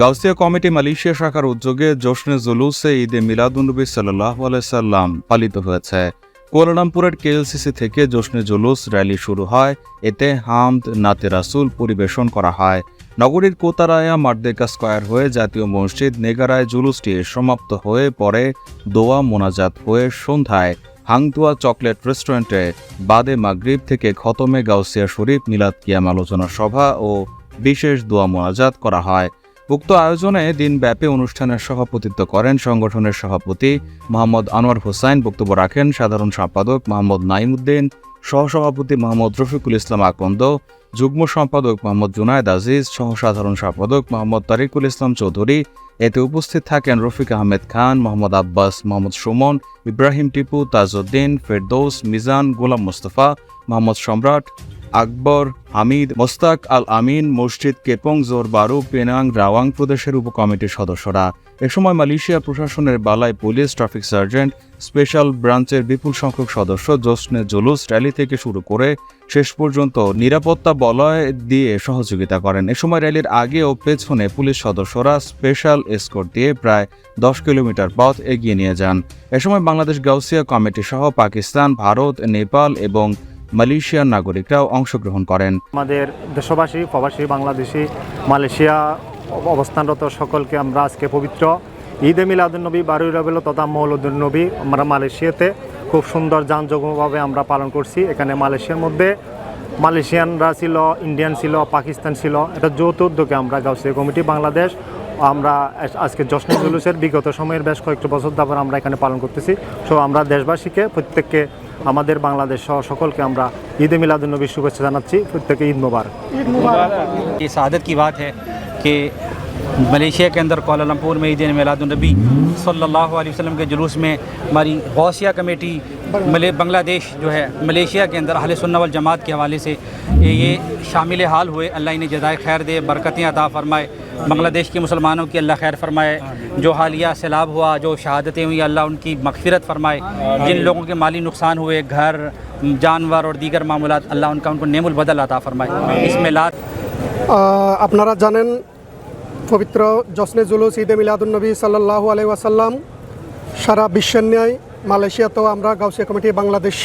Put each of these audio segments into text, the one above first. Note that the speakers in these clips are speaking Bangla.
গাউসিয়া কমিটি মালয়েশিয়া শাখার উদ্যোগে জোশনে জুলুসে ঈদে মিলাদুন্নবী সাল্লাহ সাল্লাম পালিত হয়েছে। কুয়ালালামপুরের কেএলসিসি থেকে জোশনে জুলুস র্যালি শুরু হয়। এতে হামদ, নাতে রাসুল পরিবেশন করা হয়। নগরীর কোতারায়া মার্দেকা স্কয়ার হয়ে জাতীয় মসজিদ নেগারায় জুলুসটি সমাপ্ত হয়ে পরে দোয়া মোনাজাত হয়ে সন্ধ্যায় হাংতুয়া চকলেট রেস্টুরেন্টে বাদে মাগরিব থেকে খতমে গাউসিয়া শরীফ মিলাদ কিয়াম আলোচনা সভা ও বিশেষ দোয়া মোনাজাত করা হয়। উক্ত আয়োজনে দিনব্যাপী অনুষ্ঠানের সভাপতিত্ব করেন সংগঠনের সভাপতি মোহাম্মদ আনোয়ার হোসাইন। বক্তব্য রাখেন সাধারণ সম্পাদক মোহাম্মদ নাইমুদ্দিন, সহসভাপতি মোহাম্মদ রফিকুল ইসলাম আকন্দ, যুগ্ম সম্পাদক মোহাম্মদ জুনায়দ আজিজ সহ সাধারণ সম্পাদক মোহাম্মদ তারিকুল ইসলাম চৌধুরী। এতে উপস্থিত থাকেন রফিক আহমেদ খান, মোহাম্মদ আব্বাস মোহাম্মদ সুমন, ইব্রাহিম টিপু, তাজউদ্দিন ফেরদৌস, মিজান গোলাম মোস্তফা, মোহাম্মদ সম্রাট আকবর, হামিদ, মোস্তাক আল আমিন মসজিদ কেপং জোর বারু, পেনাং রাওয়াং প্রদেশের উপকমিটির সদস্যরা। এ সময় মালয়েশিয়া প্রশাসনের বালায় পুলিশ, ট্রাফিক সার্জেন্ট, স্পেশাল ব্রাঞ্চের বিপুল সংখ্যক সদস্য জোসনে জুলুস র্যালি থেকে শুরু করে শেষ পর্যন্ত নিরাপত্তা বলয় দিয়ে সহযোগিতা করেন। এ সময় র্যালির আগে ও পেছনে পুলিশ সদস্যরা স্পেশাল এসকোর্ট দিয়ে প্রায় দশ কিলোমিটার পথ এগিয়ে নিয়ে যান। এ সময় বাংলাদেশ গাউসিয়া কমিটি সহ পাকিস্তান, ভারত, নেপাল এবং মালয়েশিয়ার নাগরিকরাও অংশগ্রহণ করেন। আমাদের দেশবাসী, প্রবাসী, বাংলাদেশি, মালয়েশিয়া অবস্থানরত সকলকে আমরা আজকে পবিত্র ঈদে মিলাদুলনবী বারুই রবিল তথা মৌলুদ্দিনবী আমরা মালয়েশিয়াতে খুব সুন্দর যানযোগ্যভাবে আমরা পালন করছি। এখানে মালয়েশিয়ার মধ্যে মালয়েশিয়ানরা ছিল, ইন্ডিয়ান ছিল, পাকিস্তান ছিল। এটা যৌথ উদ্যোগে আমরা গাউসিয়া কমিটি বাংলাদেশ, আমরা আজকে জশ্ন জুলুসের বিগত সময়ের বেশ কয়েকটি বছর তারপর আমরা এখানে পালন করতেছি। সো আমরা দেশবাসীকে প্রত্যেককে আমাদের বাংলাদেশ সহ সকলকে আমরা ঈদ মিলাদুলনবীর শুভেচ্ছা জানাচ্ছি। প্রত্যেকে ঈদ মুবারক। ঈদ মুবারক। یہ سعادت کی بات ہے کہ ملیشیا کے اندر کوالالمپور میں عید میلاد النبی صلی اللہ علیہ وسلم کے جلوس میں ہماری غوثیہ کمیٹی بنگلہ دیش جو ہے ملیشیا کے اندر اہل سنہ والجماعت کے حوالے سے یہ شامل حال ہوئے۔ اللہ نے جزائے خیر دے برکتیں عطا فرمائے۔ بنگلہ دیش کے مسلمانوں کی اللہ خیر فرمائے جو حالیہ سیلاب ہوا جو شہادتیں ہوئیں اللہ ان کی مغفرت فرمائے۔ جن لوگوں کے مالی نقصان ہوئے گھر جانور اور دیگر معاملات اللہ ان کا ان کو نیم البدل عطا فرمائے۔ اس میں لات اپنا رات جانن پویتر جسن ضلع سید میلاد النبی صلی اللہ علیہ وسلم سارا بش نیا مالیشیا تو ہمارا گاؤں کمیٹی بنگلہ دیش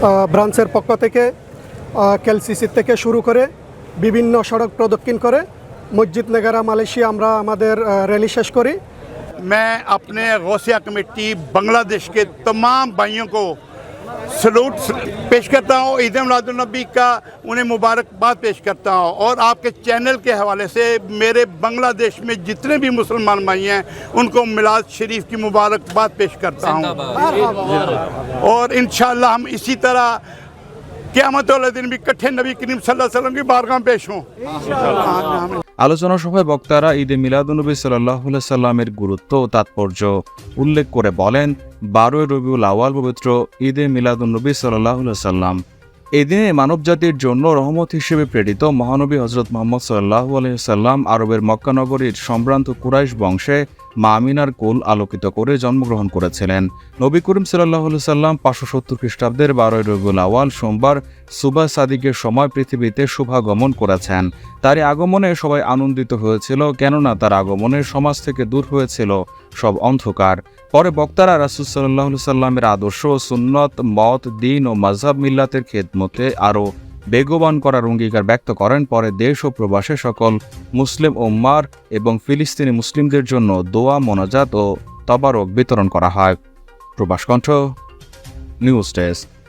برانچر پکے سی تھی شروع کرے بھنو سڑک پردکن کرے۔ مسجد نگرہ ملیشیا ریلی شش کری میں اپنے غوثیہ کمیٹی بنگلہ دیش کے تمام بھائیوں کو سلوٹ پیش کرتا ہوں عید ملاد النبی کا انہیں مبارکباد پیش کرتا ہوں اور آپ کے چینل کے حوالے سے میرے بنگلہ دیش میں جتنے بھی مسلمان بھائی ہیں ان کو ملاد شریف کی مبارکباد پیش کرتا ہوں اور انشاءاللہ ہم اسی طرح قیامت والے دن بھی کٹھے نبی کریم صلی اللہ علیہ وسلم کی بارگاہ پیش ہوں আলোচনা সভায় বক্তারা ঈদে মিলাদুনবী সাল্লাহ সাল্লামের গুরুত্ব ও তাৎপর্য উল্লেখ করে বলেন, বারোই রবিউল আওয়াল পবিত্র ঈদে মিলাদুনবী সাল্লাহ সাল্লাম। এদিনে মানবজাতির জন্য রহমত হিসেবে প্রেরিত মহানবী হজরত মোহাম্মদ সাল্লাহ সাল্লাম আরবের মক্কানগরীর সম্ভ্রান্ত কুরাইশ বংশে মা আমিনার কুল আলোকিত করে জন্মগ্রহণ করেছিলেন। নবী করিম সাল্লাহ সাল্লাম পাঁচশো সত্তর খ্রিস্টাব্দের বারোই রবিউল আওয়াল সোমবার সুবা সাদিকের সময় পৃথিবীতে শুভাগমন করেছেন। তার আগমনে সবাই আনন্দিত হয়েছিল, কেননা তার আগমনে সমাজ থেকে দূর হয়েছিল সব অন্ধকার। পরে বক্তারা রাসুল সাল্লাহ সাল্লামের আদর্শ, সুন্নত, মত, দিন ও মাঝহাব মিল্লাতের খেদমতে আরও বেগবান করার অঙ্গীকার ব্যক্ত করেন। পরে দেশ ও প্রবাসে সকল মুসলিম উম্মার এবং ফিলিস্তিনি মুসলিমদের জন্য দোয়া, মোনাজাত ও তবারক বিতরণ করা হয়। Probashkantha news desk.